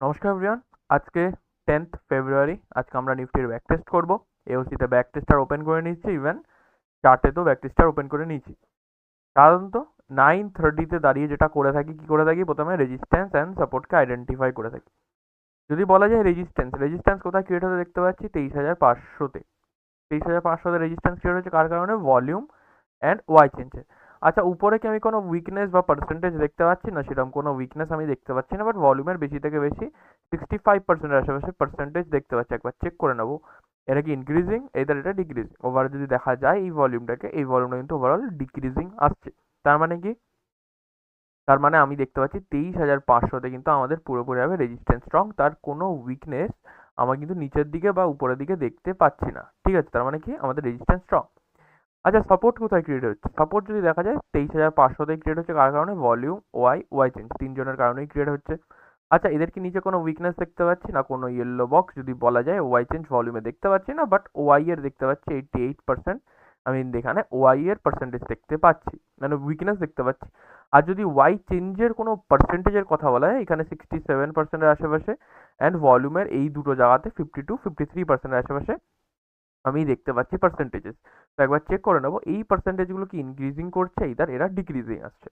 নমস্কার এভরিওয়ান আজকে টেন্থ ফেব্রুয়ারি আজকে আমরা নিফটির ব্যাক টেস্ট করব। এওসিতে ব্যাক টেস্টার ওপেন করে নিচ্ছি ইভেন চার্টেতেও ব্যাক টেস্টার ওপেন করে নিচ্ছি। সাধারণত নাইন থার্টিতে দাঁড়িয়ে যেটা করে থাকি, কি করে থাকি? প্রথমে রেজিস্ট্যান্স অ্যান্ড সাপোর্টকে আইডেন্টিফাই করে থাকি। যদি বলা যায় রেজিস্ট্যান্স রেজিস্ট্যান্স কোথায় ক্রিয়েট হতে দেখতে পাচ্ছি? তেইশ হাজার পাঁচশোতে। তেইশ হাজার পাঁচশোতে রেজিস্ট্যান্স ক্রিয়েট হচ্ছে কার কারণে? ভলিউম অ্যান্ড ওয়াই চেঞ্জের আচ্ছা উপরে কি আমি কোনো উইকনেস বা পার্সেন্টেজ দেখতে পাচ্ছি? না, সেরকম কোনো উইকনেস আমি দেখতে পাচ্ছি না বাট ভলিউমের বেশি থেকে বেশি সিক্সটি ফাইভ পার্সেন্টের আশেপাশে পার্সেন্টেজ দেখতে পাচ্ছি। একবার চেক করে নেব। এটা কি ইনক্রিজিং এদের এটা ডিক্রিজিং ওভার যদি দেখা যায়, এই ভলিউমটাকে এই ভলিউমটা কিন্তু ওভারঅল ডিক্রিজিং আসছে। তার মানে কি? তার মানে আমি দেখতে পাচ্ছি তেইশ হাজার পাঁচশোতে কিন্তু আমাদের পুরোপুরিভাবে রেজিস্ট্যান্স স্ট্রং তার কোনো উইকনেস আমার কিন্তু নিচের দিকে বা উপরের দিকে দেখতে পাচ্ছি না। ঠিক আছে? তার মানে কি? আমাদের রেজিস্ট্যান্স স্ট্রং আচ্ছা সাপোর্ট কোথায় ক্রিয়েট হচ্ছে? সাপোর্ট যদি দেখা যায়, তেইশ হাজার পাঁচশোতেই ক্রিয়েট হচ্ছে কার কারণে? ভলিউম ওয়াই ওয়াই চেঞ্জ তিনজনের কারণেই ক্রিয়েট হচ্ছে। আচ্ছা এদের কি নিচে কোনো উইকনেস দেখতে পাচ্ছি না? কোনো ইয়েলো বক্স যদি বলা যায় ওয়াই চেঞ্জ ভলিউমে দেখতে পাচ্ছি না বাট ওয়াই এর দেখতে পাচ্ছি এইটটি এইট পার্সেন্ট আমি এখানে ওয়াই এর পার্সেন্টেজ দেখতে পাচ্ছি মানে উইকনেস দেখতে পাচ্ছি। আর যদি ওয়াই চেঞ্জের কোনো পার্সেন্টেজের কথা বলা হয় এখানে সিক্সটি সেভেন পার্সেন্টের আশেপাশে অ্যান্ড ভলিউমের এই দুটো জায়গাতে ফিফটি টু ফিফটি থ্রি পার্সেন্টের আশেপাশে আমি দেখতে পাচ্ছি পার্সেন্টেজেস তো একবার চেক করে নেব, এই পার্সেন্টেজগুলো কি ইনক্রিজিং করছে? ইদার এরা ডিক্রিজিং আসছে।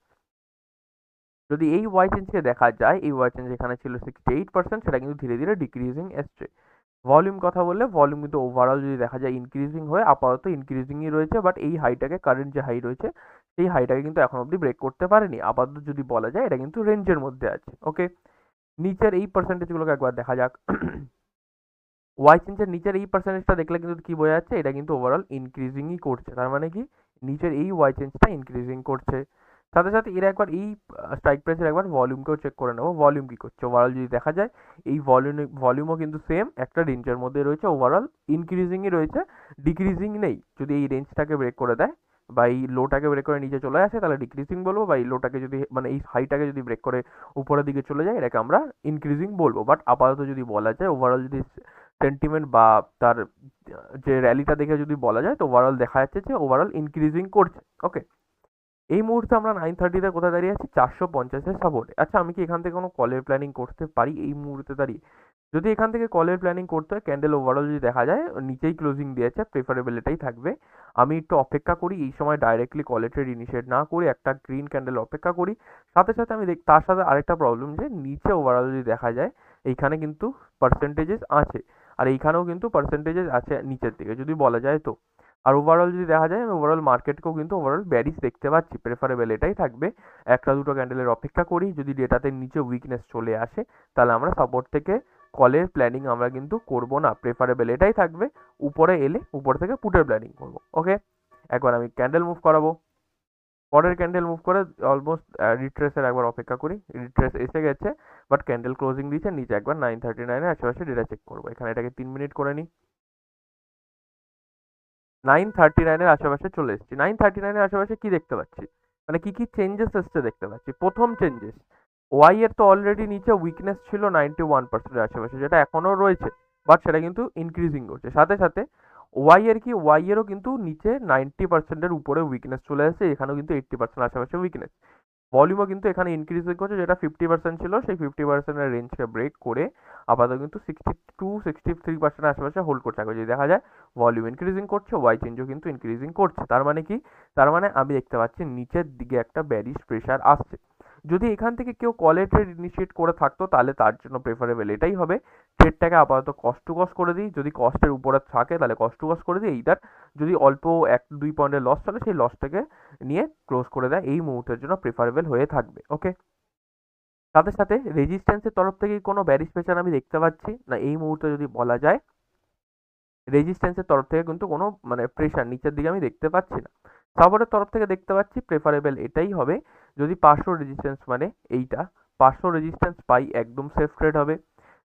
যদি এই ওয়াই চেঞ্জকে দেখা যায়, এই ওয়াই চেঞ্জ এখানে ছিল সিক্সটি এইট পার্সেন্ট সেটা কিন্তু ধীরে ধীরে ডিক্রিজিং এসছে। ভলিউম কথা বললে ভলিউম কিন্তু ওভারঅল যদি দেখা যায় ইনক্রিজিং হয়ে, আপাতত ইনক্রিজিংই রয়েছে বাট এই হাইটাকে কারেন্ট যে হাই রয়েছে, সেই হাইটাকে কিন্তু এখন অবধি ব্রেক করতে পারেনি। আপাতত যদি বলা যায়, এটা কিন্তু রেঞ্জের মধ্যে আছে ওকে নিচের এই পার্সেন্টেজগুলোকে একবার দেখা যাক। ওয়াই চেঞ্জের নিচের এই পার্সেন্টেজটা দেখলে কিন্তু কি বোঝা যাচ্ছে? এটা কিন্তু ওভারঅল ইনক্রিজিংই করছে। তার মানে কি? নিচের এই ওয়াই চেঞ্জটা ইনক্রিজিং করছে। সাথে সাথে এরা একবার এই স্ট্রাইক প্রাইসের একবার ভলিউমকেও চেক করে নেব। ভলিউম কী করছে? ওভারঅল যদি দেখা যায়, এই ভলিউম ভলিউমও কিন্তু সেম একটা রেঞ্জের মধ্যে রয়েছে। ওভারঅল ইনক্রিজিংই রয়েছে। ডিক্রিজিং নেই। যদি এই রেঞ্জটাকে ব্রেক করে দেয় বা এই লোটাকে ব্রেক করে নিচে চলে আসে, তাহলে ডিক্রিজিং বলব বা এই লোটাকে যদি মানে এই হাইটাকে যদি ব্রেক করে উপরের দিকে চলে যায়, এটাকে আমরা ইনক্রিজিং বলব। বাট আপাতত যদি বলা যায় ওভারঅল যদি সেন্টিমেন্ট বা তার, যে র্যালিটা দেখে যদি বলা যায়, তো ওভারঅল দেখা যাচ্ছে যে ওভারঅল ইনক্রিজিং করছে ওকে এই মুহূর্তে আমরা নাইন থার্টিতে কোথায় দাঁড়িয়ে আছি? চারশো পঞ্চাশের সাপোর্টে আচ্ছা আমি কি এখান থেকে কোনো কলের প্ল্যানিং করতে পারি এই মুহূর্তে দাঁড়িয়ে? যদি এখান থেকে কলের প্ল্যানিং করতে হয় ক্যান্ডেল ওভারঅল যদি দেখা যায়, নিচেই ক্লোজিং দিয়েছে প্রেফারেবল এটাই থাকবে। আমি একটু অপেক্ষা করি, এই সময় ডাইরেক্টলি কলে ট্রেড ইনিশিয়েট না করে একটা গ্রিন ক্যান্ডেল অপেক্ষা করি। সাথে সাথে আমি দেখ, তার সাথে আরেকটা প্রবলেম যে, নিচে ওভারঅল যদি দেখা যায়, এইখানে কিন্তু পার্সেন্টেজেস আছে। আর এইখানেও কিন্তু পার্সেন্টেজেস আছে নিচের দিকে, যদি বলা যায় তো। আর ওভারঅল যদি দেখা যায় আমি ওভারঅল মার্কেটকেও কিন্তু ওভারঅল ব্যারিস দেখতে পাচ্ছি। প্রেফারেবল এটাই থাকবে। একটা দুটো ক্যান্ডেলের অপেক্ষা করি। যদি ডেটাতে নিচে উইকনেস চলে আসে, তাহলে আমরা সাপোর্ট থেকে কলের প্ল্যানিং আমরা কিন্তু করব না। প্রেফারেবল এটাই থাকবে। উপরে এলে উপর থেকে পুটের প্ল্যানিং করব ওকে একবার আমি ক্যান্ডেল মুভ করাবো। পরের ক্যান্ডেল মুভ করে অলমোস্ট রিট্রেসের একবার অপেক্ষা করি। রিট্রেস এসে গেছে বাট ক্যান্ডেল ক্লোজিং দিয়েছে, নিচে একবার নাইন থার্টি নাইনের আশেপাশে ডেটা চেক করব। এখানে এটাকে তিন মিনিট করে নিই। নাইন থার্টি নাইনের আশেপাশে চলে এসেছি। নাইন থার্টি নাইনের আশেপাশে কি দেখতে পাচ্ছি? মানে কি কি চেঞ্জেস এসছে দেখতে পাচ্ছি। প্রথম চেঞ্জেস ওয়াই এর তো অলরেডি নিচে উইকনেস ছিল নাইনটি ওয়ান পার্সেন্টের আশেপাশে, যেটা এখনও রয়েছে বাট সেটা কিন্তু ইনক্রিজিং করছে। সাথে সাথে ওয়াই এর কি? ওয়াই এরও কিন্তু নিচে নাইনটি পার্সেন্টের উপরে উইকনেস চলে আসছে এখানেও কিন্তু এইট্টি পার্সেন্ট আশেপাশে উইকনেস ভলিউমও কিন্তু এখানে ইনক্রিজিং করছে যেটা ফিফটি পার্সেন্ট ছিল, সেই ফিফটি পার্সেন্টের রেঞ্জকে ব্রেক করে আপাতত কিন্তু sixty two sixty three percent আশেপাশে হোল্ড করছে। এখন যদি দেখা যায় ভলিউম ইনক্রিজিং করছে ওয়াই চেঞ্জও কিন্তু ইনক্রিজিং করছে। তার মানে কি? তার মানে আমি দেখতে পাচ্ছি নিচের দিকে একটা ব্যারিশ প্রেশার আসছে। যদি এখান থেকে কেউ কলে ট্রেড ইনিশিয়েট করে থাকতো, তাহলে তার জন্য প্রেফারেবল এটাই হবে। ট্রেডটাকে আপাতত কষ্ট টু কস্ট করে দিই। যদি কস্টের উপরে থাকে, তাহলে কষ্ট টু কস্ট করে দিই। এইটার যদি অল্প এক দুই পয়েন্টের লস চলে, সেই লসটাকে নিয়ে ক্লোজ করে দেয়। এই মুহূর্তের জন্য প্রেফারেবল হয়ে থাকবে ওকে সাথে সাথে রেজিস্ট্যান্সের তরফ থেকে কোনো ব্যারিস প্রেশার আমি দেখতে পাচ্ছি না। এই মুহূর্তে যদি বলা যায় রেজিস্ট্যান্সের তরফ থেকে কিন্তু কোনো মানে প্রেশার নিচের দিকে আমি দেখতে পাচ্ছি না। সাপোর্টের তরফ থেকে দেখতে পাচ্ছি প্রেফারেবল এটাই হবে। যদি পাঁচশো রেজিস্ট্যান্স মানে এইটা, পাঁচশো রেজিস্ট্যান্স পাই, একদম সেফ ট্রেড হবে।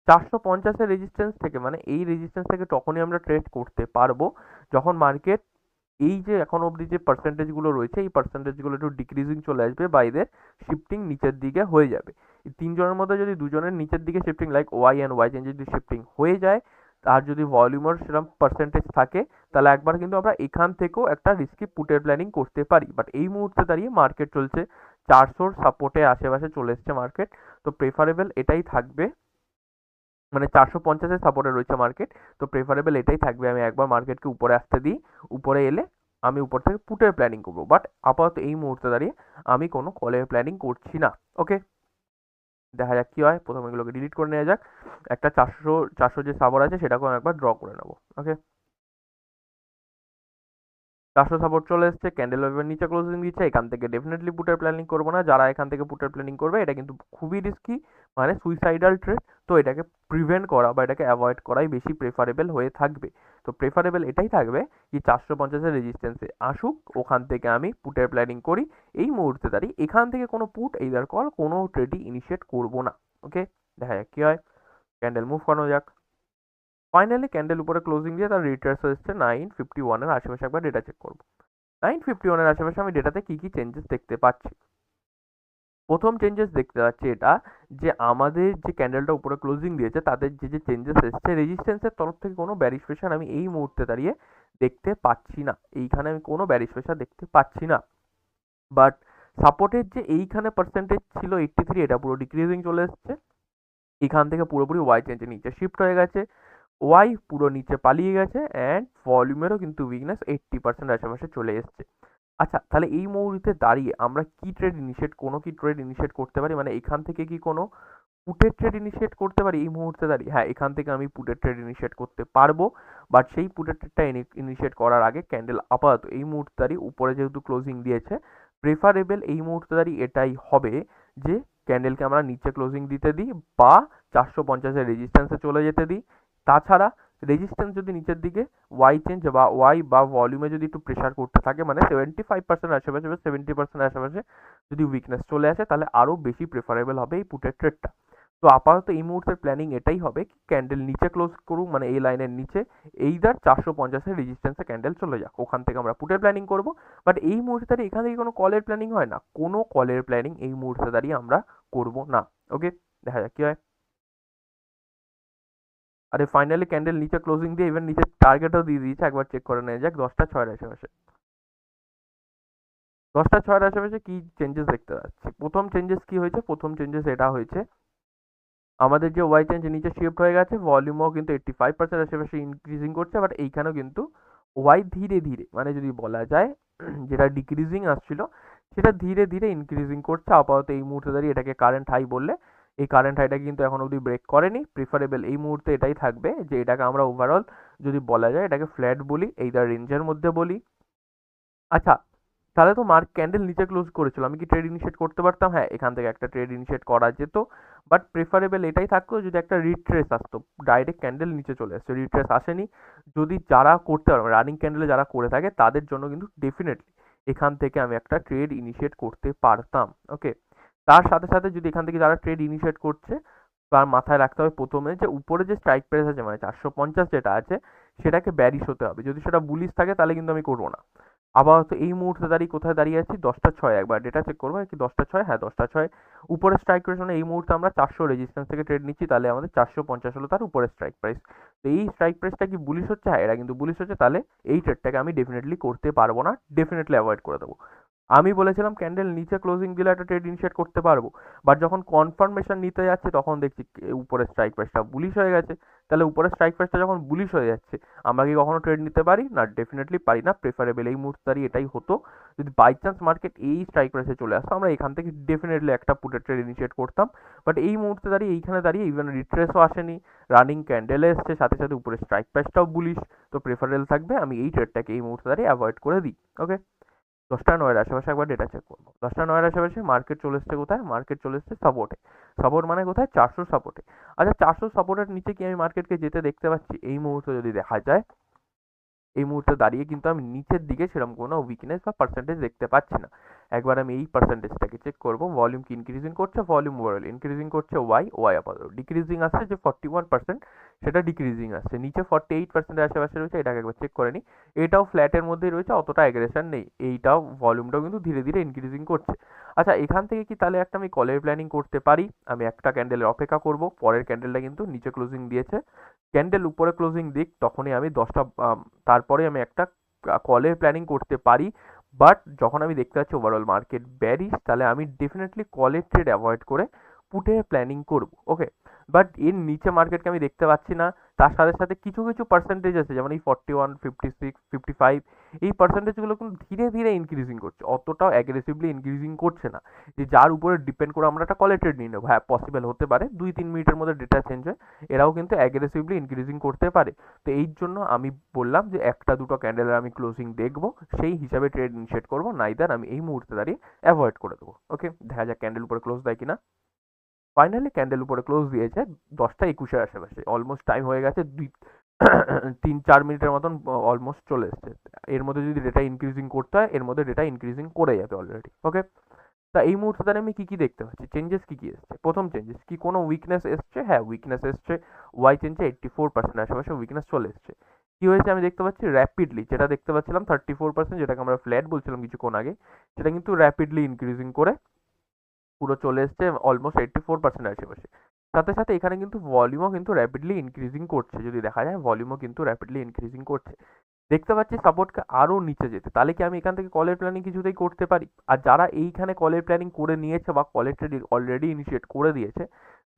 চারশো পঞ্চাশের রেজিস্ট্যান্স থেকে মানে এই রেজিস্ট্যান্স থেকে তখনই আমরা ট্রেড করতে পারব, যখন মার্কেট এই যে এখন অবধি যে পার্সেন্টেজগুলো রয়েছে, এই পার্সেন্টেজগুলো একটু ডিক্রিজিং চলে আসবে বাইদের শিফটিং নিচের দিকে হয়ে যাবে। এই তিনজনের মধ্যে যদি দুজনের নিচের দিকে shifting like Y and Y change যদি শিফটিং হয়ে যায়, আর যদি ভলিউমের সেরকম পার্সেন্টেজ থাকে, তাহলে একবার কিন্তু আমরা এখান থেকেও একটা রিস্কি পুটের প্ল্যানিং করতে পারি। বাট এই মুহূর্তে দাঁড়িয়ে মার্কেট চলছে। চারশোর সাপোর্টে আশেপাশে চলে এসছে মার্কেট তো প্রেফারেবল এটাই থাকবে। মানে চারশো পঞ্চাশের সাপোর্টে রয়েছে মার্কেট তো প্রেফারেবল এটাই থাকবে। আমি একবার মার্কেটকে উপরে আসতে দিই, উপরে এলে আমি উপর থেকে পুটের প্ল্যানিং করব। বাট আপাতত এই মুহূর্তে দাঁড়িয়ে আমি কোনো কলের প্ল্যানিং করছি না ওকে দেখা যাক কী হয়। প্রথমে এগুলোকে ডিলিট করে নেওয়া যাক। একটা চারশো চারশো যে সাপোর্ট আছে সেটাকেও আমি একবার ড্র করে নেব ওকে চারশো সাপোর্ট চলে এসছে ক্যান্ডেল ওয়েভের নিচে ক্লোজিং দিচ্ছে, এখান থেকে ডেফিনেটলি পুটের প্ল্যানিং করব না, যারা এখান থেকে পুটের প্ল্যানিং করবে, এটা কিন্তু খুবই রিস্কি মানে সুইসাইডাল ট্রেড তো এটাকে প্রিভেন্ট করা বা এটাকে অ্যাভয়েড করাই বেশি প্রেফারেবল হয়ে থাকবে। তো প্রেফারেবল এটাই থাকবে কি চারশো পঞ্চাশের রেজিস্ট্যান্সে আসুক, ওখান থেকে আমি পুটের প্ল্যানিং করি, এই মুহূর্তে দাঁড়িয়ে এখান থেকে কোনো পুট এইদার কল কোনো ট্রেডই ইনিশিয়েট করব না ওকে দেখা যাক কী হয় ক্যান্ডেল মুভ করানো যাক। ফাইনালি ক্যান্ডেল উপরে ক্লোজিং দিয়ে তার রিটার্স এসছে নাইন ফিফটি ওয়ানের আশেপাশে একবার ডেটা চেক করব। নাইন ফিফটি ওয়ানের আশেপাশে আমি ডেটাতে কী কী চেঞ্জেস দেখতে পাচ্ছি? প্রথম চেঞ্জেস দেখতে পাচ্ছি এটা, যে আমাদের যে ক্যান্ডেলটা উপরে ক্লোজিং দিয়েছে, তাদের যে যে চেঞ্জেস এসছে রেজিস্ট্যান্সের তরফ থেকে কোনো ব্যারিশ প্রেশার আমি এই মুহূর্তে দাঁড়িয়ে দেখতে পাচ্ছি না। এইখানে আমি কোনো ব্যারিশ প্রেশার দেখতে পাচ্ছি না। বাট সাপোর্টের যে এইখানে পার্সেন্টেজ ছিল এইট্টি থ্রি এটা পুরো ডিক্রিজিং চলে এসছে। এখান থেকে পুরোপুরি ওয়াই চেঞ্জে নিচে শিফট হয়ে গেছে। ওয়াই পুরো নিচে পালিয়ে গেছে অ্যান্ড ভলিউমেরও কিন্তু উইকনেস এইট্টি পার্সেন্ট আশেপাশে চলে এসছে। আচ্ছা তাহলে এই মুহূর্তে দাঁড়িয়ে আমরা কি ট্রেড ইনিশিয়েট কোনো কি ট্রেড ইনিশিয়েট করতে পারি? মানে এখান থেকে কি কোনো পুটের ট্রেড ইনিশিয়েট করতে পারি এই মুহূর্তে দাঁড়িয়ে? হ্যাঁ এখান থেকে আমি পুটের ট্রেড ইনিশিয়েট করতে পারব বাট সেই পুটের ট্রেডটা ইনিশিয়েট করার আগে ক্যান্ডেল আপাতত এই মুহূর্তে দাঁড়িয়ে উপরে যেহেতু ক্লোজিং দিয়েছে প্রেফারেবল এই মুহূর্তে দাঁড়িয়ে এটাই হবে যে ক্যান্ডেলকে আমরা নিচে ক্লোজিং দিতে দিই বা চারশো পঞ্চাশের রেজিস্ট্যান্সে চলে যেতে দিই। তাছাড়া রেজিস্ট্যান্স যদি নিচের দিকে ওয়াই চেঞ্জ বা ওয়াই বা ভলিউমে যদি একটু প্রেশার করতে থাকে মানে সেভেন্টি ফাইভ পার্সেন্ট আশেপাশে বা সেভেন্টি পার্সেন্ট আশেপাশে যদি উইকনেস চলে আসে, তাহলে আরও বেশি প্রেফারেবল হবে এই পুটের ট্রেডটা তো আপাতত এই মুহূর্তের প্ল্যানিং এটাই হবে কি ক্যান্ডেল নিচে ক্লোজ করুক মানে এই লাইনের নিচে এই এইদার চারশো পঞ্চাশের রেজিস্ট্যান্সে ক্যান্ডেল চলে যাক। ওখান থেকে আমরা পুটের প্ল্যানিং করব। বাট এই মুহূর্তে দাঁড়িয়ে এখান থেকে কোনো কলের প্ল্যানিং হয় না। কোনো কলের প্ল্যানিং এই মুহূর্তে দাঁড়িয়ে আমরা করব না। ওকে দেখা যাক কী হয়। আরে ফাইনালি ক্যান্ডেল নিচে ক্লোজিং দিয়ে ইভেন নিচে টার্গেটও দিয়ে দিয়েছে, একবার চেক করে নেওয়া যাক, দশটা ছয়ের আশেপাশে। দশটা ছয়ের আশেপাশে কি চেঞ্জেস দেখতে পাচ্ছি? প্রথম চেঞ্জেস কি হয়েছে? প্রথম চেঞ্জেস এটা হয়েছে, আমাদের যে ওয়াই চেঞ্জ নিচে শিফট হয়ে গেছে ভলিউমও কিন্তু এইট্টি ফাইভ পার্সেন্ট আশেপাশে ইনক্রিজিং করছে বাট এইখানেও কিন্তু ওয়াই ধীরে ধীরে মানে যদি বলা যায়, যেটা ডিক্রিজিং আসছিল, সেটা ধীরে ধীরে ইনক্রিজিং করছে, আপাতত এই মুহূর্তে দাঁড়িয়ে এটাকে কারেন্ট হাই বললে এই কারেন্ট হাইটা কিন্তু এখন অবধি ব্রেক করেনি। প্রিফারেবল এই মুহূর্তে এটাই থাকবে যে এটাকে আমরা ওভারঅল যদি বলা যায় এটাকে ফ্ল্যাট বলি এইটার রেঞ্জের মধ্যে বলি। আচ্ছা তাহলে তো মার্ক ক্যান্ডেল নিচে ক্লোজ করেছিল। আমি কি ট্রেড ইনিশিয়েট করতে পারতাম? হ্যাঁ এখান থেকে একটা ট্রেড ইনিশিয়েট করা যেত। বাট প্রেফারেবল এটাই থাকতো যদি একটা রিট্রেস আসতো। ডাইরেক্ট ক্যান্ডেল নিচে চলে আসতো রিট্রেস আসেনি। যদি যারা করতে পারবে রানিং ক্যান্ডেলে যারা করে থাকে, তাদের জন্য কিন্তু ডেফিনেটলি এখান থেকে আমি একটা ট্রেড ইনিশিয়েট করতে পারতাম। ওকে তার সাথে সাথে যদি এখান থেকে যারা ট্রেড ইনিশিয়েট করছে, তার মাথায় রাখতে হবে প্রথমে যে উপরে যে স্ট্রাইক প্রাইস আছে মানে চারশো পঞ্চাশ যেটা আছে, সেটাকে ব্যারিশ হতে হবে। যদি সেটা বুলিশ থাকে, তাহলে কিন্তু আমি করব না। আপাতত এই মুহূর্তে দাঁড়িয়ে কোথায় দাঁড়িয়ে আছি? দশটা ছয়, একবার ডেটা চেক করব কি দশটা ছয় হ্যাঁ দশটা ছয়। উপরে স্ট্রাইক প্রাইস মানে এই মুহূর্তে আমরা চারশো রেজিস্ট্যান্স থেকে ট্রেড নিচ্ছি, তাহলে আমাদের চারশো পঞ্চাশ হলো তার উপরে স্ট্রাইক প্রাইস তো এই স্ট্রাইক প্রাইসটা কি বুলিশ হচ্ছে? হ্যাঁ এরা কিন্তু বুলিশ হচ্ছে, তাহলে এই ট্রেডটাকে আমি ডেফিনেটলি করতে পারব না। ডেফিনেটলি অ্যাভয়েড করে দেবো। আমি বলেছিলাম ক্যান্ডেল নিচে ক্লোজিং দিলে একটা ট্রেড ইনিশিয়েট করতে পারব। বাট যখন কনফার্মেশন নিতে যাচ্ছে, তখন দেখছি উপরে স্ট্রাইক প্রাইসটা বুলিশ হয়ে গেছে। তাহলে উপরে স্ট্রাইক প্রাইসটা যখন বুলিশ হয়ে যাচ্ছে, আমরা কি কখনো ট্রেড নিতে পারি? না ডেফিনেটলি পারি না। প্রেফারেবল এই মুহূর্তে এটাই হতো। যদি বাই চান্স মার্কেট এই স্ট্রাইক প্রাইসে চলে আসতো, আমরা এখান থেকে ডেফিনেটলি একটা পুটের ট্রেড ইনিশিয়েট করতাম। বাট এই মুহূর্তে দাঁড়িয়ে এইখানে দাঁড়িয়ে ইভেন রিট্রেসও আসেনি। রানিং ক্যান্ডেলে এসছে, সাথে সাথে উপরে স্ট্রাইক প্রাইসটাও বুলিশ তো প্রেফারেবল থাকবে, আমি এই ট্রেডটাকে এই মুহূর্তে দাঁড়িয়ে অ্যাভয়েড করে দিই ওকে দশটা নয়ের আশেপাশে একবার ডেটা চেক করব। দশটা নয়ের আশেপাশে মার্কেট চলে এসছে কোথায়? মার্কেট চলে এসছে সাপোর্টে সাপোর্ট মানে কোথায়? চারশো সাপোর্টে আচ্ছা চারশো সাপোর্টের নিচে কি আমি মার্কেটকে যেতে দেখতে পাচ্ছি? এই মুহূর্তে যদি দেখা যায় এই মুহূর্তে দাঁড়িয়ে কিন্তু আমি নিচের দিকে সেরকম কোনো উইকনেস বা পার্সেন্টেজ দেখতে পাচ্ছি না। একবার আমি এই পার্সেন্টেজটাকে চেক করব ভলিউম কি ইনক্রিজিং করছে ভলিউম ওভারঅল ইনক্রিজিং করছে ওয়াই ওয়াই আপাতত ডিক্রিজিং আসছে যে ফর্টি ওয়ান পার্সেন্ট সেটা ডিক্রিজিং আসছে। নিচে ফর্টি এইট পার্সেন্টের আশেপাশে রয়েছে, এটাকে একবার চেক করে নিই এটাও ফ্ল্যাটের মধ্যেই রয়েছে, অতটা অ্যাগ্রেশন নেই। এইটাও ভলিউমটাও কিন্তু ধীরে ধীরে ইনক্রিজিং করছে। আচ্ছা এখান থেকে কি তাহলে একটা আমি কলের প্ল্যানিং করতে পারি? আমি একটা ক্যান্ডেলের অপেক্ষা করব, পরের ক্যান্ডেলটা কিন্তু নিচে ক্লোজিং দিয়েছে। ক্যান্ডেল উপরে ক্লোজিং দিক, তখনই আমি দশটা তারপরে আমি একটা কলের প্ল্যানিং করতে পারি। বাট যখন আমি দেখতে পাচ্ছি ওভারঅল মার্কেট ব্যারিস তাহলে আমি ডেফিনেটলি কলের ট্রেড অ্যাভয়েড করে পুটের প্ল্যানিং করব ওকে বাট এর নিচে মার্কেটকে আমি দেখতে পাচ্ছি না। তার সাথে সাথে কিছু কিছু পার্সেন্টেজ আছে, যেমন এই forty one fifty six fifty five এই পার্সেন্টেজগুলো কিন্তু ধীরে ধীরে ইনক্রিজিং করছে। অতটাও অ্যাগ্রেসিভলি ইনক্রিজিং করছে না। যে যার উপরে ডিপেন্ড করে আমরা একটা কলেক্টেড নিয়ে নেব। হ্যাঁ পসিবল হতে পারে, দুই, তিন মিনিটের মধ্যে ডেটা চেঞ্জ হয়, এরাও কিন্তু অ্যাগ্রেসিভলি ইনক্রিজিং করতে পারে। তো এই জন্য আমি বললাম যে একটা দুটো ক্যান্ডেলের আমি ক্লোজিং দেখব, সেই হিসাবে ট্রেড ইনিশিয়েট করব, নাইদার আমি এই মুহূর্তে দাঁড়িয়ে অ্যাভয়েড করে দেবো। ওকে দেখা যাক ক্যান্ডেল উপরে ক্লোজ দেয় কিনা। ফাইনালি ক্যান্ডেল উপরে ক্লোজ দিয়েছে, দশটা একুশের আশেপাশে। অলমোস্ট টাইম হয়ে গেছে, দুই, তিন, চার মিনিটের মতন অলমোস্ট চলে এসছে। এর মধ্যে যদি ডেটা ইনক্রিজিং করতে হয়, এর মধ্যে ডেটা ইনক্রিজিং করে যাবে অলরেডি ওকে তা এই মুহূর্তে তাহলে আমি কী কী দেখতে পাচ্ছি? চেঞ্জেস কী কী এসছে? প্রথম চেঞ্জেস কি কোনো উইকনেস এসছে? হ্যাঁ উইকনেস এসছে। ওয়াই চেঞ্জে এইট্টি ফোর পার্সেন্ট আশেপাশে উইকনেস চলে এসছে। কী হয়েছে? আমি দেখতে পাচ্ছি র্যাপিডলি যেটা দেখতে পাচ্ছিলাম থার্টি ফোর পার্সেন্ট যেটাকে আমরা ফ্ল্যাট বলছিলাম কিছুক্ষণ আগে, সেটা কিন্তু র্যাপিডলি ইনক্রিজিং করে পুরো চলে এসছে অলমোস্ট এইট্টি ফোর পার্সেন্ট আশেপাশে। সাথে সাথে এখানে কিন্তু ভলিউমও কিন্তু র্যাপিডলি ইনক্রিজিং করছে। যদি দেখা যায় ভলিউমও কিন্তু র্যাপিডলি ইনক্রিজিং করছে। দেখতে পাচ্ছি সাপোর্টকে আরও নিচে যেতে। তাহলে কি আমি এখান থেকে কলের প্ল্যানিং কিছুতেই করতে পারি? আর যারা এইখানে কলের প্ল্যানিং করে নিয়েছে বা কলের ট্রেডিং অলরেডি ইনিশিয়েট করে দিয়েছে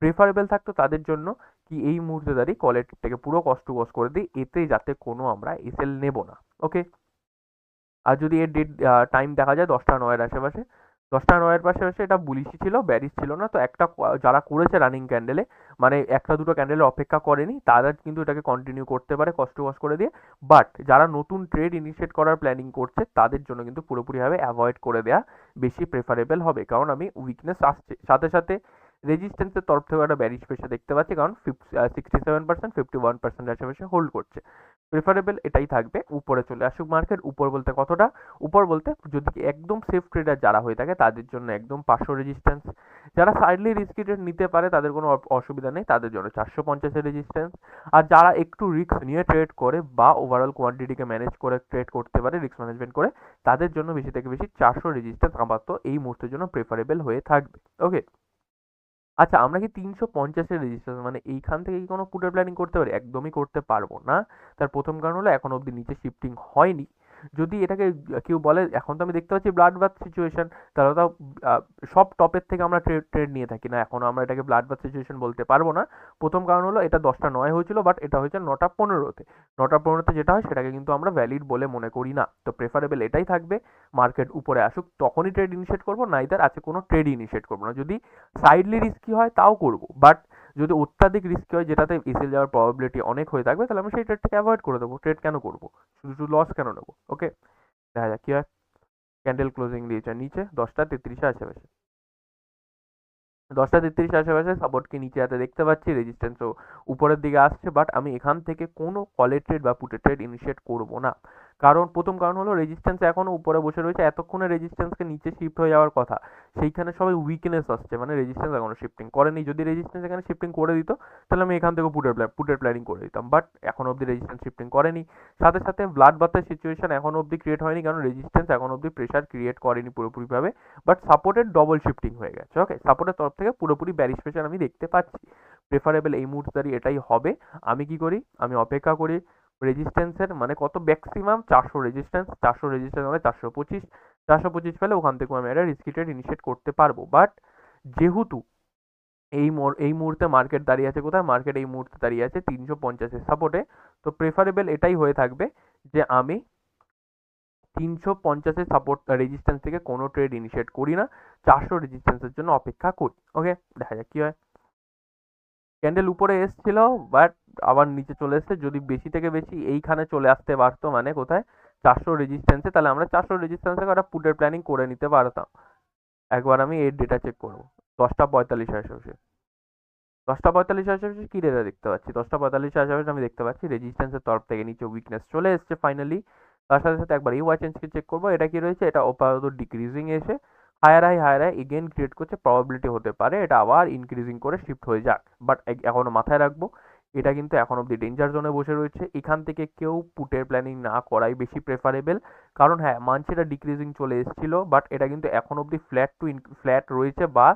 প্রেফারেবল থাকতো তাদের জন্য কি এই মুহূর্তে দাঁড়িয়ে কলের থেকে পুরো কষ্ট কস করে দিই। এতে যাতে কোনো আমরা এসএল নেব না। ওকে আর যদি এর ডেট টাইম দেখা যায় দশটা নয়ের আশেপাশে দশটা নয়ের পাশাপাশি এটা বুলিশি ছিল ব্যারিশ ছিল না। তো একটা যারা করেছে রানিং ক্যান্ডেলে মানে একটা দুটো ক্যান্ডেলে অপেক্ষা করেনি, তারা কিন্তু এটাকে কন্টিনিউ করতে পারে কষ্ট কষ্ট করে দিয়ে। বাট যারা নতুন ট্রেড ইনিশিয়েট করার প্ল্যানিং করছে, তাদের জন্য কিন্তু পুরোপুরিভাবে অ্যাভয়েড করে দেওয়া বেশি প্রেফারেবল হবে। কারণ আমি উইকনেস আসছে, সাথে সাথে রেজিস্ট্যান্সের তরফ থেকে একটা ব্যারিশ পেশা দেখতে পাচ্ছি, কারণ sixty seven percent fifty one percent আশেপাশে হোল্ড করছে। প্রেফারেবল এটাই থাকবে, উপরে চলে আসুক মার্কেট উপর বলতে কতটা? উপর বলতে যদি একদম সেফ ট্রেডার যারা হয়ে থাকে, তাদের জন্য একদম পাঁচশো রেজিস্ট্যান্স যারা সাইডলি রিস্কি ট্রেড নিতে পারে, তাদের কোনো অসুবিধা নেই, তাদের জন্য চারশো পঞ্চাশের রেজিস্ট্যান্স আর যারা একটু রিস্ক নিয়ে ট্রেড করে বা ওভারঅল কোয়ান্টিটিকে ম্যানেজ করে ট্রেড করতে পারে রিস্ক ম্যানেজমেন্ট করে, তাদের জন্য বেশি থেকে বেশি চারশো রেজিস্ট্যান্স আপাতত এই মুহূর্তের জন্য প্রেফারেবল হয়ে থাকবে। ওকে আচ্ছা আমরা কি তিনশো পঞ্চাশের রেজিস্ট্রেশন মানে এইখান থেকে কি কোনো পুটের প্ল্যানিং করতে পারি? একদমই করতে পারব না। তার প্রথম কারণ হলো, এখন অবধি নিচে শিফটিং হয়নি। যদি এটাকে, কেউ বলে, এখন তো আমি দেখতে পাচ্ছি ব্লাড বাথ সিচুয়েশন তাহলে তো সব টপের থেকে আমরা ট্রেড ট্রেড নিয়ে থাকি না। এখন আমরা এটাকে ব্লাড বাথ সিচুয়েশন বলতে পারব না। প্রথম কারণ হলো, এটা দশটা নয় হয়েছিল বাট এটা হয়েছে নটা পনেরোতে। নটা পনেরোতে যেটা হয়, সেটাকে কিন্তু আমরা ভ্যালিড বলে মনে করি না। তো প্রেফারেবল এটাই থাকবে মার্কেট উপরে আসুক, তখনই ট্রেড ইনিশিয়েট করব, নাইদার আছে কোনো ট্রেড ইনিশিয়েট করব না। যদি সাইডলি রিস্কি হয়, তাও করব। বাট যদি অত্যাধিক রিস্কি হয়, যেটাতে এসএল যাওয়ার প্রবাবিলিটি অনেক হয়ে থাকবে, তাহলে আমি সেই ট্রেডটাকে অ্যাভয়েড করে দেবো ট্রেড কেন করব? শুধু শুধু লস কেন নেব? ওকে দেখা যাক, কী হয়? ক্যান্ডেল ক্লোজিং দিয়েছে নিচে, দশটা তেত্রিশে আশেপাশে দশটা তেত্রিশ আশেপাশে সাপোর্টকে নিচে হাতে দেখতে পাচ্ছি রেজিস্ট্যান্সও উপরের দিকে আসছে বাট আমি এখান থেকে কোনো কলের ট্রেড বা পুটের ট্রেড ইনিশিয়েট করব না। কারণ, প্রথম কারণ হলো রেজিস্ট্যান্স এখনও উপরে বসে রয়েছে, এতক্ষণে রেজিস্ট্যান্সকে নিচে শিফট হয়ে যাওয়ার কথা। সেইখানে সবাই উইকনেস আসছে মানে রেজিস্ট্যান্স এখনও শিফটিং করেনি। যদি রেজিস্ট্যান্স এখানে শিফটিং করে দিত, তাহলে আমি এখান থেকে পুটের প্ল্যান পুটের প্ল্যানিং করে দিতাম। বাট এখন অবধি রেজিস্ট্যান্স শিফটিং করেনি। সাথে সাথে ব্লাড বাথের সিচুয়েশন এখন অবধি ক্রিয়েট হয়নি, কারণ রেজিস্ট্যান্স এখন অবধি প্রেশার ক্রিয়েট করেনি পুরোপুরিভাবে। বাট সাপোর্টের ডবল শিফটিং হয়ে গেছে ওকে সাপোর্টের তরফ থেকে পুরোপুরি ব্যারিশ প্রেশার আমি দেখতে পাচ্ছি। প্রেফারেবল এই মুহূর্তে এটাই হবে। আমি কি করি? আমি অপেক্ষা করি। রেজিস্ট্যান্সের মানে কত? ম্যাক্সিমাম চারশো রেজিস্ট্যান্স চারশো রেজিস্ট্যান্স মানে চারশো পঁচিশ। চারশো পঁচিশ ফেলে ওখান থেকে আমি একটা রিস্কি ট্রেড ইনিশিয়েট করতে পারব। বাট যেহেতু এই এই মুহূর্তে মার্কেট দাঁড়িয়ে আছে কোথায়? মার্কেট এই মুহূর্তে দাঁড়িয়ে আছে তিনশো পঞ্চাশের সাপোর্টে তো প্রেফারেবল এটাই হয়ে থাকবে যে আমি তিনশো পঞ্চাশের সাপোর্ট রেজিস্ট্যান্স থেকে কোনো ট্রেড ইনিশিয়েট করি না। চারশো রেজিস্ট্যান্সের জন্য অপেক্ষা করি। ওকে দেখা যাক কী হয়। ক্যান্ডেল উপরে এসছিল বাট আবার নিচে চলে এসছে। যদি বেশি থেকে বেশি এইখানে চলে আসতে পারতো মানে কোথায়? চারশো রেজিস্ট্যান্সে তাহলে আমরা চারশো রেজিস্ট্যান্সে একটা পুটের প্ল্যানিং করে নিতে পারতাম। একবার আমি এর ডেটা চেক করব। দশটা পঁয়তাল্লিশ আশেপাশে দশটা পঁয়তাল্লিশ আশেপাশে কী ডেটা দেখতে পাচ্ছি? দশটা পঁয়তাল্লিশ আশেপাশে আমি দেখতে পাচ্ছি। রেজিস্ট্যান্সের তরফ থেকে নিচে উইকনেস চলে এসছে ফাইনালি তার সাথে সাথে একবার এই ওয়াচ এন্সকে চেক করব। এটা কি রয়েছে? এটা ওপারত ডিক্রিজিং এসে higher high higher high again create করছে প্রবাবিলিটি হতে পারে, এটা আবার ইনক্রিজিং করে শিফট হয়ে যাক। বাট এখনও মাথায় রাখব এটা কিন্তু এখন অব্দি ডেঞ্জার জোনে বসে রয়েছে। এখান থেকে কেউ পুটের প্ল্যানিং না করাই বেশি প্রেফারেবল কারণ হ্যাঁ মানছে ডিক্রিজিং চলে এসেছিল বাট এটা কিন্তু এখন অব্দি ফ্ল্যাট টু ফ্ল্যাট রয়েছে বা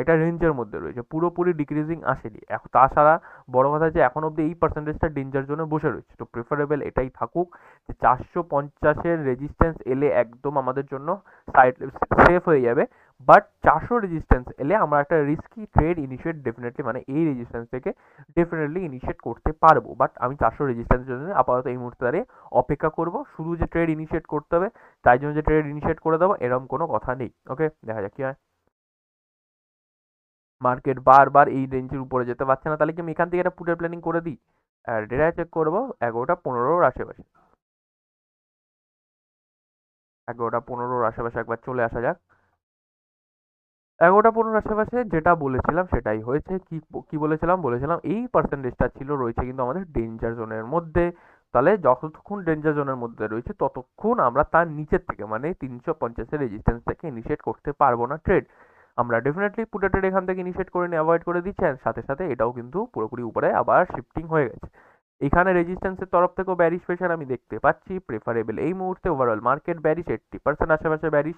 একটা রেঞ্জের মধ্যে রয়েছে। পুরোপুরি ডিক্রিজিং আসেনি। তাছাড়া বড় কথা যে এখন অব্দি এই পার্সেন্টেজটা ডেঞ্জার জোনে বসে রয়েছে। তো প্রেফারেবল এটাই থাকুক যে চারশো পঞ্চাশের রেজিস্ট্যান্স এলে একদম আমাদের জন্য সাইড সেফ হয়ে যাবে। বাট চারশো রেজিস্ট্যান্স এলে আমরা একটা রিস্কি ট্রেড ইনিশিয়েট ডেফিনেটলি মানে এই রেজিস্ট্যান্স থেকে ডেফিনেটলি ইনিশিয়েট করতে পারব। বাট আমি চারশো রেজিস্ট্যান্সের জন্য আপাতত এই মুহূর্তে দাঁড়িয়ে অপেক্ষা করব। শুধু যে ট্রেড ইনিশিয়েট করতে হবে, তাই জন্য যে ট্রেড ইনিশিয়েট করে দেবো, এরকম কোনো কথা নেই। ওকে দেখা যাক কি হয়। মার্কেট বারবার এই রেঞ্জের উপরে যেতে পারছে না। তাহলে কি আমি এখান থেকে একটা পুটের প্ল্যানিং করে দিই? আর ডেটা চেক করব, এগারোটা পনেরোর আশেপাশে। এগারোটা পনেরোর আশেপাশে একবার চলে আসা যাক। এগারোটা পনেরোর আশেপাশে যেটা বলেছিলাম সেটাই হয়েছে। কি কি বলেছিলাম? বলেছিলাম এই পার্সেন্টেজটা ছিল, রয়েছে কিন্তু আমাদের ডেঞ্জার জোনের মধ্যে। তাহলে যতক্ষণ ডেঞ্জার জোনের মধ্যে রয়েছে, ততক্ষণ আমরা তার নিচের থেকে মানে তিনশো পঞ্চাশের রেজিস্ট্যান্স থেকে ইনিশিয়েট করতে পারব না ট্রেড আমরা ডেফিনেটলি পুটা ট্রেড এখান থেকে ইনিশিয়েট করে নিয়ে অ্যাভয়েড করে দিচ্ছি। সাথে সাথে এটাও কিন্তু পুরোপুরি উপরে আবার শিফটিং হয়ে গেছে। এখানে রেজিস্ট্যান্সের তরফ থেকেও ব্যারিশ প্রেশার আমি দেখতে পাচ্ছি। প্রেফারেবল এই মুহূর্তে overall market bearish eighty percent আশেপাশে ব্যারিশ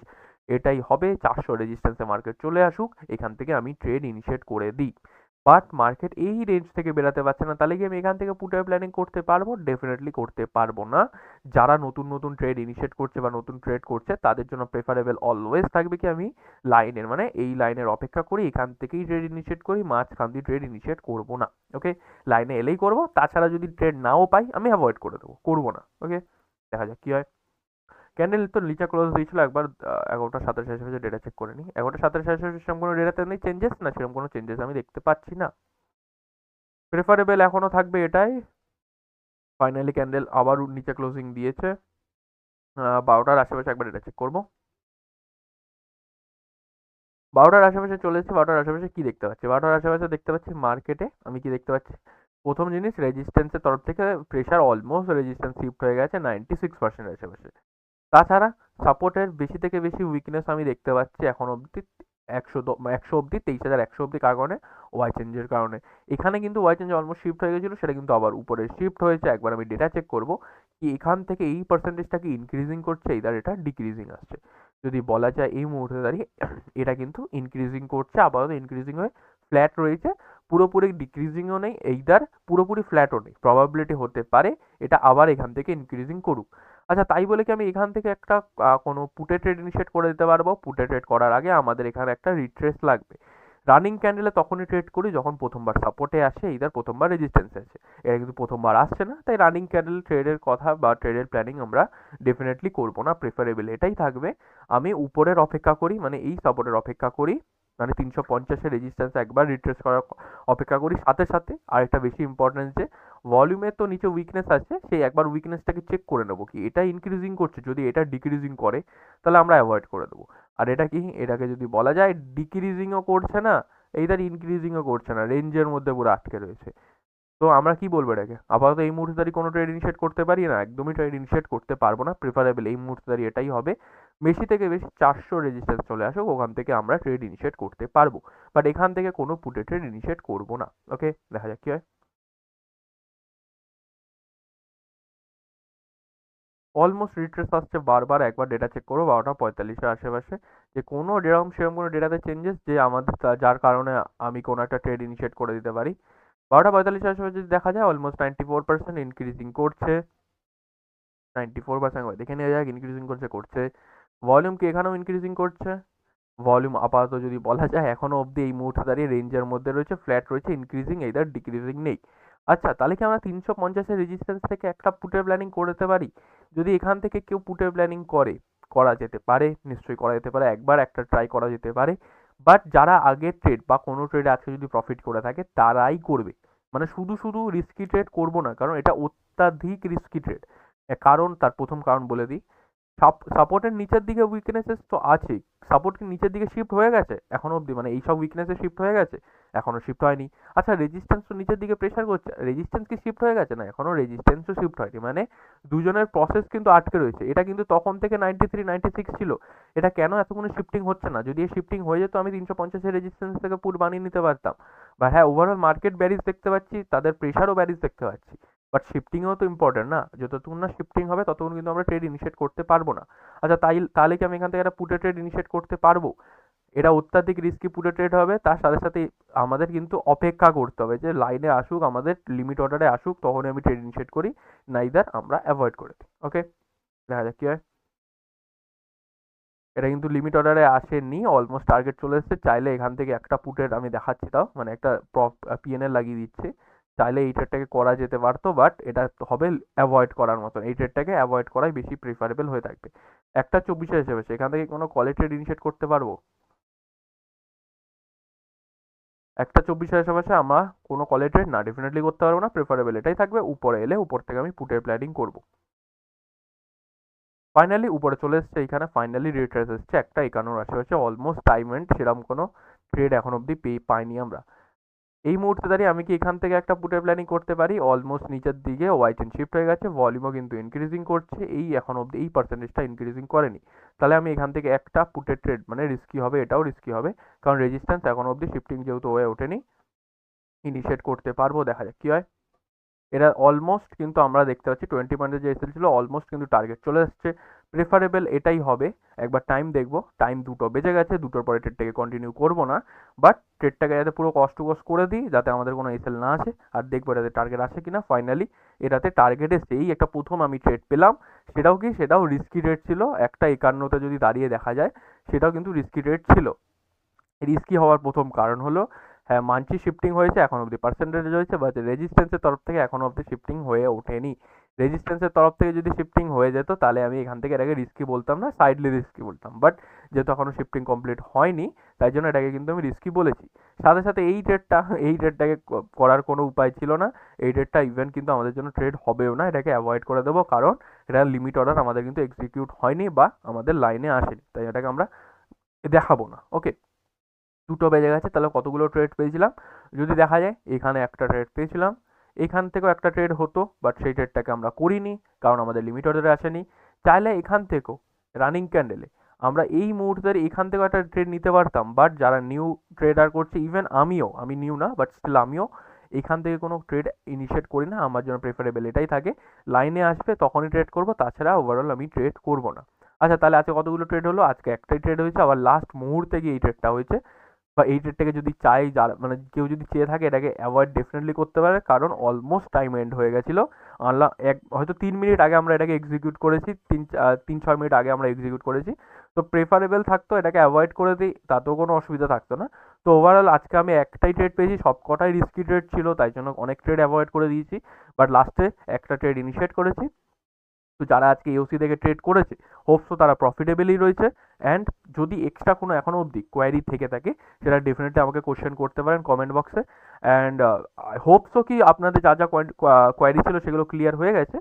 এটাই হবে। চারশো রেজিস্ট্যান্সে মার্কেট চলে আসুক, এখান থেকে আমি ট্রেড ইনিশিয়েট করে দিই। বাট মার্কেট এই রেঞ্জ থেকে বেরাতে পারছে না। তাহলে কি আমি এখান থেকে পুটের প্ল্যানিং করতে পারব ডেফিনেটলি করতে পারব না। যারা নতুন নতুন ট্রেড ইনিশিয়েট করছে বা নতুন ট্রেড করছে, তাদের জন্য প্রেফারেবল অলওয়েজ থাকবে কি আমি লাইনের মানে এই লাইনের অপেক্ষা করি, এখান থেকেই ট্রেড ইনিশিয়েট করি, মাঝখান দিয়ে ট্রেড ইনিশিয়েট করব না। ওকে লাইনে এলেই করব। তাছাড়া যদি ট্রেড নাও পাই, আমি অ্যাভয়েড করে দেবো, করব না। ওকে দেখা যাক কী হয়। ক্যান্ডেল তো নিচে ক্লোজ দিয়েছিল একবার এগারোটা সাতাশ আশেপাশে ডেটা চেক করে নিই এগারোটা সাতাশ আশেপাশে সেরকম কোনো ডেটাতে নেই চেঞ্জেস না, সেরকম কোনো চেঞ্জেস আমি দেখতে পাচ্ছি না। প্রেফারেবল এখনও থাকবে এটাই। ফাইনালি ক্যান্ডেল আবার নিচে ক্লোজিং দিয়েছে। বারোটার আশেপাশে একবার ডেটা চেক করব। বারোটার আশেপাশে চলে এসেছে বারোটার আশেপাশে কি দেখতে পাচ্ছি? বারোটার আশেপাশে দেখতে পাচ্ছি মার্কেটে আমি কি দেখতে পাচ্ছি? প্রথম জিনিস রেজিস্ট্যান্সের তরফ থেকে প্রেশার অলমোস্ট রেজিস্ট্যান্স শিফট হয়ে গেছে নাইনটি সিক্স পার্সেন্ট আশেপাশে। তাছাড়া সাপোর্টের বেশি থেকে বেশি উইকনেস আমি দেখতে পাচ্ছি এখন অবধি একশো একশো অবধি তেইশ হাজার, একশো অবধি কার কারণে? ওয়াই চেঞ্জের কারণে। এখানে কিন্তু ওয়াই চেঞ্জ অলমোস্ট শিফট হয়ে গেছিল, সেটা কিন্তু আবার উপরে শিফট হয়েছে। একবার আমি ডেটা চেক করব কি এখান থেকে এই পার্সেন্টেজটা কি ইনক্রিজিং করছে এইদার এটা ডিক্রিজিং আসছে। যদি বলা যায় এই মুহূর্তে দাঁড়িয়ে এটা কিন্তু ইনক্রিজিং করছে, আপাতত ইনক্রিজিং হয়ে ফ্ল্যাট রয়েছে। পুরোপুরি ডিক্রিজিংও নেই এইদার পুরোপুরি ফ্ল্যাটও নেই। প্রবাবিলিটি হতে পারে এটা আবার এখান থেকে ইনক্রিজিং করুক। আচ্ছা তাই বলে কি আমি এখান থেকে একটা কোনো পুটে ট্রেড ইনিশিয়েট করে দিতে পারব? পুটে ট্রেড করার আগে আমাদের এখানে একটা রিট্রেস লাগবে। রানিং ক্যান্ডেলে তখনই ট্রেড করি যখন প্রথমবার সাপোর্টে আসে ইদার প্রথমবার রেজিস্ট্যান্সে আসে। এটা কিন্তু প্রথমবার আসছে না, তাই রানিং ক্যান্ডেল ট্রেডের কথা বা ট্রেডের প্ল্যানিং আমরা ডেফিনেটলি করব না প্রেফারেবল এটাই থাকবে। আমি উপরের অপেক্ষা করি মানে এই সাপোর্টের অপেক্ষা করি। মানে তিনশো পঞ্চাশের রেজিস্ট্যান্স একবার রিট্রেস করার অপেক্ষা করি। সাথে সাথে আরেকটা বেশি ইম্পর্টেন্স যে ভলিউমের তো নিচে উইকনেস আছে, সেই একবার উইকনেসটাকে চেক করে নেব কি, এটা ইনক্রিজিং করছে। যদি এটা ডিক্রিজিং করে, তাহলে আমরা অ্যাভয়েড করে দেবো। আর এটা কি? এটাকে যদি বলা যায় ডিক্রিজিংও করছে না এইটার ইনক্রিজিংও করছে না রেঞ্জের মধ্যে পুরো আটকে রয়েছে। তো আমরা কি বলব এটাকে? আপাতত এই মুহূর্তে দাঁড়িয়ে কোনো ট্রেড ইনিশিয়েট করতে পারি না, একদমই ট্রেড ইনিশিয়েট করতে পারব না প্রিফারেবল এই মুহূর্তে দাঁড়িয়ে এটাই হবে। বেশি থেকে বেশি চারশো রেজিস্ট্যান্স চলে আসুক, ওখান থেকে আমরা ট্রেড ইনিশিয়েট করতে পারব। বাট এখান থেকে কোনো পুটে ট্রেড ইনিশিয়েট করব না। ওকে দেখা যাক কি হয়। অলমোস্ট রিট্রেস আসছে বারবার, একবার ডেটা চেক করব বারোটা পঁয়তাল্লিশের আশেপাশে। যে কোনো যেরকম সেরকম কোনো ডেটাতে চেঞ্জেস যে আমাদের যার কারণে আমি কোনো একটা ট্রেড ইনিশিয়েট করে দিতে পারি। বারোটা পঁয়তাল্লিশের আশেপাশে যদি দেখা যায় almost ninety four percent increasing করছে। নাইনটি ফোর পার্সেন্ট দেখে নেওয়া যাক ইনক্রিজিং করছে করছে। ভলিউম কি এখানেও ইনক্রিজিং করছে? ভলিউম আপাতত যদি বলা যায় এখনও অবধি এই মুহূর্তে দাঁড়িয়ে রেঞ্জের মধ্যে রয়েছে ফ্ল্যাট রয়েছে ইনক্রিজিং এইদার ডিক্রিজিং নেই। আচ্ছা তাহলে কি আমরা তিনশো পঞ্চাশের রেজিস্ট্যান্স থেকে একটা পুটের প্ল্যানিং করতে পারি? যদি এখান থেকে কেউ পুটের প্ল্যানিং করে, করা যেতে পারে, নিশ্চয়ই করা যেতে পারে, একবার একটা ট্রাই করা যেতে পারে। বাট যারা আগের ট্রেড বা কোনো ট্রেডে আজকে যদি প্রফিট করে থাকে, তারাই করবে। মানে শুধু শুধু রিস্কি ট্রেড করব না, কারণ এটা অত্যাধিক রিস্কি ট্রেড কারণ, তার প্রথম কারণ বলে দিই। সাপোর্টের নিচের দিকে উইকনেসেস তো আছেই। সাপোর্ট কি নিচের দিকে শিফট হয়ে গেছে? এখনও অবধি মানে এইসব উইকনেসে শিফট হয়ে গেছে? এখনও শিফট হয়নি। আচ্ছা রেজিস্ট্যান্স তো নিচের দিকে প্রেশার করছে। রেজিস্ট্যান্স কি শিফট হয়ে গেছে? না, এখনও রেজিস্ট্যান্সও শিফট হয়নি। মানে দুজনের প্রসেস কিন্তু আটকে রয়েছে। এটা কিন্তু তখন থেকে নাইনটি থ্রি নাইনটি সিক্স ছিল। এটা কেন এতক্ষণ শিফটিং হচ্ছে না? যদি শিফটিং হয়ে যেত, আমি তিনশো পঞ্চাশের রেজিস্ট্যান্স থেকে পুর বানিয়ে নিতে পারতাম। বা হ্যাঁ ওভারঅল মার্কেট ব্যারিজ দেখতে পাচ্ছি, তাদের প্রেশারও ব্যারিজ দেখতে পাচ্ছি। বাট শিফটিংও তো ইম্পর্টেন্ট না। যতক্ষণ না শিফটিং হবে, ততক্ষণ কিন্তু আমরা ট্রেড ইনিশিয়েট করতে পারব না। আচ্ছা তাই তাহলে কি আমি এখান থেকে একটা পুটে ট্রেড ইনিশিয়েট করতে পারব? এটা অত্যাধিক রিস্কি পুটে ট্রেড হবে, তার সাথে সাথে আমাদের কিন্তু অপেক্ষা করতে হবে যে লাইনে আসুক, আমাদের লিমিট অর্ডারে আসুক, তখনই আমি ট্রেড ইনিশিয়েট করি নাইদার আমরা অ্যাভয়েড করে দিই। ওকে দেখা যাক কী হয়। এটা কিন্তু লিমিট অর্ডারে আসেনি অলমোস্ট টার্গেট চলে এসেছে, চাইলে এখান থেকে একটা পুটের আমি দেখাচ্ছি তাও মানে একটা পিএনএল লাগিয়ে দিচ্ছে। চাইলে এই ট্রেডটাকে করা যেতে পারতো বাট এটা হবে অ্যাভয়েড করার মতন। এই ট্রেডটাকে অ্যাভয়েড করাই বেশি প্রিফারেবল হয়ে থাকবে। একটা চব্বিশে হিসেবে, সেখান থেকে কোনো কলে ট্রেড ইনিশিয়েট করতে পারব? একটা চব্বিশের আশেপাশে আমরা কোনো কলে ট্রেড না ডেফিনেটলি করতে পারব না প্রেফারেবল এটাই থাকবে। উপরে এলে উপর থেকে আমি পুটের প্ল্যানিং করব। ফাইনালি উপরে চলে এসছে এখানে ফাইনালি রিট্রেস এসছে। একটা একান্নর আশেপাশে অলমোস্ট টাইম এন্ড সেরকম কোনো ট্রেড এখন অবধি পেয়ে পাইনি আমরা। এই মুহূর্তে দাঁড়িয়ে আমি কি এখান থেকে একটা পুটের প্ল্যানিং করতে পারি? অলমোস্ট নিচের দিকে ওয়াইট এন্ড শিফট হয়ে গেছে ভলিউমও কিন্তু ইনক্রিজিং করছে, এই এখন অবধি এই পার্সেন্টেজটা ইনক্রিজিং করেনি। তাহলে আমি এখান থেকে একটা পুটের ট্রেড মানে রিস্কি হবে, এটাও রিস্কি হবে, কারণ রেজিস্ট্যান্স এখন অবধি শিফটিং যেহেতু হয়ে ওঠেনি ইনিশিয়েট করতে পারব, দেখা যাক কী হয়। এটা অলমোস্ট কিন্তু আমরা দেখতে পাচ্ছি টোয়েন্টি পয়েন্টের যে এসএল ছিল অলমোস্ট কিন্তু টার্গেট চলে এসছে। প্রেফারেবল এটাই হবে। একবার টাইম দেখব টাইম দুটো বেজে গেছে, দুটোর পরে ট্রেডটাকে কন্টিনিউ করব না। বাট ট্রেডটাকে যাতে পুরো কষ্ট কষ্ট করে দিই, যাতে আমাদের কোনো এসএল না আসে, আর দেখব এটাতে টার্গেট আসে কিনা। ফাইনালি এটাতে টার্গেট এসেই একটা প্রথম আমি ট্রেড পেলাম। সেটাও কি? সেটাও রিস্কি ট্রেড ছিল। একটা একান্নতে যদি দাঁড়িয়ে দেখা যায়, সেটাও কিন্তু রিস্কি ট্রেড ছিল। রিস্কি হওয়ার প্রথম কারণ হলো হ্যাঁ মানছি শিফটিং হয়েছে, এখন অবধি পার্সেন্টেজ হয়েছে বাট রেজিস্ট্যান্সের তরফ থেকে এখন অবধি শিফটিং হয়ে ওঠেনি। রেজিস্ট্যান্সের তরফ থেকে যদি শিফটিং হয়ে যেত, তাহলে আমি এখান থেকে এটাকে রিস্কি বলতাম না সাইডলি রিস্কি বলতাম। বাট যেহেতু এখনও শিফটিং কমপ্লিট হয়নি, তাই জন্য এটাকে কিন্তু আমি রিস্কি বলেছি। সাথে সাথে এই ট্রেডটা এই ট্রেডটাকে করার কোনো উপায় ছিল না। এই ট্রেডটা ইভেন কিন্তু আমাদের জন্য ট্রেড হবেও না, এটাকে অ্যাভয়েড করে দেবো। কারণ এটা লিমিট অর্ডার আমাদের কিন্তু এক্সিকিউট হয়নি বা আমাদের লাইনে আসেনি। তাই এটাকে আমরা দেখাবো না। ওকে দুটো বেজে গেছে, তাহলে কতগুলো ট্রেড পেয়েছিলাম? যদি দেখা যায়, এখানে একটা ট্রেড পেয়েছিলাম। এখান থেকেও একটা ট্রেড হতো বাট সেই ট্রেডটাকে আমরা করিনি, কারণ আমাদের লিমিট অর্ডারে আসেনি। চাইলে এখান থেকেও রানিং ক্যান্ডেলে আমরা এই মুহূর্তের এখান থেকেও একটা ট্রেড নিতে পারতাম বাট যারা নিউ ট্রেডার করছে ইভেন আমিও, আমি নিউ না বাট স্টিল আমিও এখান থেকে কোনো ট্রেড ইনিশিয়েট করি না, আমার জন্য প্রেফারেবল এটাই থাকে। লাইনে আসবে, তখনই ট্রেড করব, তাছাড়া ওভারঅল আমি ট্রেড করব না। আচ্ছা তাহলে আজকে কতগুলো ট্রেড হলো? আজকে একটাই ট্রেড হয়েছে, আবার লাস্ট মুহূর্তে গিয়ে এই ট্রেডটা হয়েছে। বা এই ট্রেডটাকে যদি চাই যার মানে কেউ যদি চেয়ে থাকে এটাকে অ্যাভয়েড ডেফিনেটলি করতে পারে। কারণ অলমোস্ট টাইম এন্ড হয়ে গেছিল। আনলাম এক, হয়তো তিন মিনিট আগে আমরা এটাকে এক্সিকিউট করেছি। তিন তিন, ছয় মিনিট আগে আমরা এক্সিকিউট করেছি। তো প্রেফারেবল থাকতো, এটাকে অ্যাভয়েড করে দিই, তাতেও কোনো অসুবিধা থাকতো না। তো ওভারঅল আজকে আমি একটাই ট্রেড পেয়েছি সব কটাই রিস্কি ট্রেড ছিল, তাই জন্য অনেক ট্রেড অ্যাভয়েড করে দিয়েছি। বাট লাস্টে একটা ট্রেড ইনিশিয়েট করেছি। তো যারা আজকে ইউসি থেকে ট্রেড করেছে হোপসো তারা প্রফিটেবলই রয়েছে অ্যান্ড যদি এক্সট্রা কোনো এখনও অবধি কোয়ারি থেকে থাকে, সেটা ডেফিনেটলি আমাকে কোশ্চেন করতে পারেন কমেন্ট বক্সে অ্যান্ড হোপসো কি আপনাদের যা যা কোয়ারি ছিল সেগুলো ক্লিয়ার হয়ে গেছে।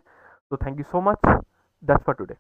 তো thank you so much that's for today